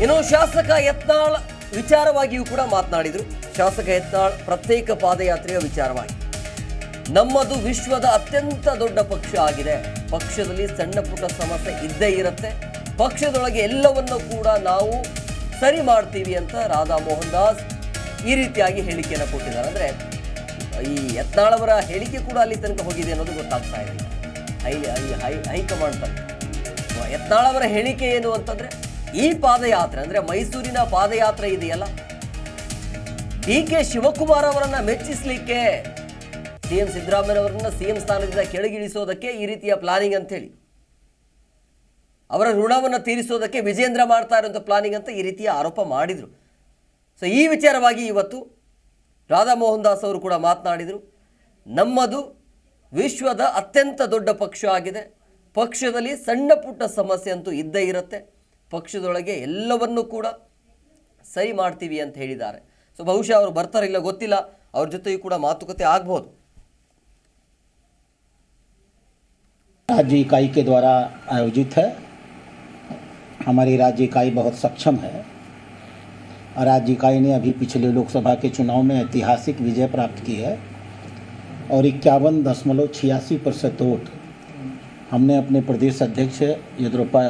ಇನ್ನು ಶಾಸಕ ಯತ್ನಾಳ್ ವಿಚಾರವಾಗಿಯೂ ಕೂಡ ಮಾತನಾಡಿದರು. ಶಾಸಕ ಯತ್ನಾಳ್ ಪ್ರತ್ಯೇಕ ಪಾದಯಾತ್ರೆಯ ವಿಚಾರವಾಗಿ. ನಮ್ಮದು ವಿಶ್ವದ ಅತ್ಯಂತ ದೊಡ್ಡ ಪಕ್ಷ ಆಗಿದೆ. ಪಕ್ಷದಲ್ಲಿ ಸಣ್ಣ ಪುಟ್ಟ ಸಮಸ್ಯೆ ಇದ್ದೇ ಇರುತ್ತೆ. ಪಕ್ಷದೊಳಗೆ ಎಲ್ಲವನ್ನು ಕೂಡ ನಾವು ಸರಿ ಮಾಡ್ತೀವಿ ಅಂತ ರಾಧಾ ಮೋಹನ್ ದಾಸ್ ಈ ರೀತಿಯಾಗಿ ಹೇಳಿಕೆಯನ್ನು ಕೊಟ್ಟಿದ್ದಾರೆ. ಅಂದರೆ ಈ ಯತ್ನಾಳವರ ಹೇಳಿಕೆ ಕೂಡ ಅಲ್ಲಿ ತನಕ ಹೋಗಿದೆ ಅನ್ನೋದು ಗೊತ್ತಾಗ್ತಾ ಇದೆ. ಹೈ, ಹೈ- ಹೈಕಮಾಂಡ್ ತನಕ. ಯತ್ನಾಳವರ ಹೇಳಿಕೆ ಏನು ಅಂತಂದ್ರೆ ಈ ಪಾದಯಾತ್ರೆ ಅಂದ್ರೆ ಮೈಸೂರಿನ ಪಾದಯಾತ್ರೆ ಇದೆಯಲ್ಲ? ಡಿ ಕೆ ಶಿವಕುಮಾರ್ ಅವರನ್ನ ಮೆಚ್ಚಿಸಲಿಕ್ಕೆ ಸಿಎಂ ಸಿದ್ದರಾಮಯ್ಯನವರನ್ನ ಸಿಎಂ ಸ್ಥಾನದಿಂದ ಕೆಳಗಿಳಿಸೋದಕ್ಕೆ ಈ ರೀತಿಯ ಪ್ಲಾನಿಂಗ್ ಅಂತ ಹೇಳಿ ಅವರ ಋಣವನ್ನು ತೀರಿಸೋದಕ್ಕೆ ವಿಜೇಂದ್ರ ಮಾಡ್ತಾ ಇರುವಂಥ ಪ್ಲಾನಿಂಗ್ ಅಂತ ಈ ರೀತಿಯ ಆರೋಪ ಮಾಡಿದರು. ಸೊ ಈ ವಿಚಾರವಾಗಿ ಇವತ್ತು ರಾಧಾ ಮೋಹನ್ ದಾಸ್ ಅವರು ಕೂಡ ಮಾತನಾಡಿದರು. ನಮ್ಮದು ವಿಶ್ವದ ಅತ್ಯಂತ ದೊಡ್ಡ ಪಕ್ಷ ಆಗಿದೆ. ಪಕ್ಷದಲ್ಲಿ ಸಣ್ಣ ಪುಟ್ಟ ಸಮಸ್ಯೆ ಅಂತೂ ಇದ್ದೇ ಇರುತ್ತೆ. ಪಕ್ಷದೊಳಗೆ ಎಲ್ಲವನ್ನೂ ಕೂಡ ಸರಿ ಮಾಡ್ತೀವಿ ಅಂತ ಹೇಳಿದ್ದಾರೆ ಸೊ ಬಹುಶಃ ಅವರು ಬರ್ತಾರಿಲ್ಲ ಗೊತ್ತಿಲ್ಲ ಅವ್ರ ಜೊತೆಯೂ ಕೂಡ ಮಾತುಕತೆ ಆಗ್ಬೋದು राज्य इकाई के द्वारा आयोजित है हमारी राज्य इकाई बहुत सक्षम है और राज्य इकाई ने अभी पिछले लोकसभा के चुनाव में ऐतिहासिक विजय प्राप्त की है और इक्यावन दशमलव छियासी प्रतिशत वोट हमने अपने प्रदेश अध्यक्ष यद्यूरप्पा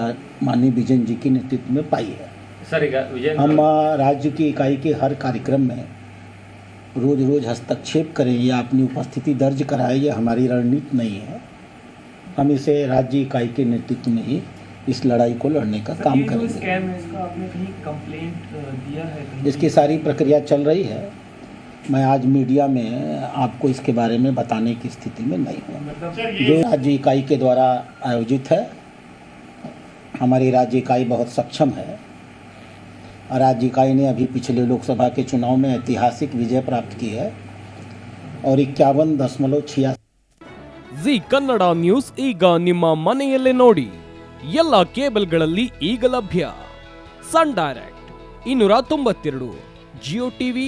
मानी विजयन जी के नेतृत्व में पाई है। हम राज्य की इकाई के हर कार्यक्रम में रोज रोज हस्तक्षेप करें या अपनी उपस्थिति दर्ज कराएँ ये हमारी रणनीति नहीं है। हम इसे राज्य इकाई के नेतृत्व में ही इस लड़ाई को लड़ने का काम करेंगे। इसकी सारी प्रक्रिया चल रही है। मैं आज मीडिया में आपको इसके बारे में बताने की स्थिति में नहीं हूँ मतलब जो राज्य इकाई के द्वारा आयोजित है हमारी राज्य इकाई बहुत सक्षम है और राज्य इकाई ने अभी पिछले लोकसभा के चुनाव में ऐतिहासिक विजय प्राप्त की है और इक्यावन दशमलव छियासी ಜಿ ಕನ್ನಡ ನ್ಯೂಸ್ ಈಗ ನಿಮ್ಮ ಮನೆಯಲ್ಲೇ ನೋಡಿ ಎಲ್ಲ ಕೇಬಲ್ಗಳಲ್ಲಿ ಈಗ ಲಭ್ಯ ಸನ್ ಡೈರೆಕ್ಟ್ ಇನ್ನೂರ ತೊಂಬತ್ತೆರಡು ಜಿಯೋ ಟಿವಿ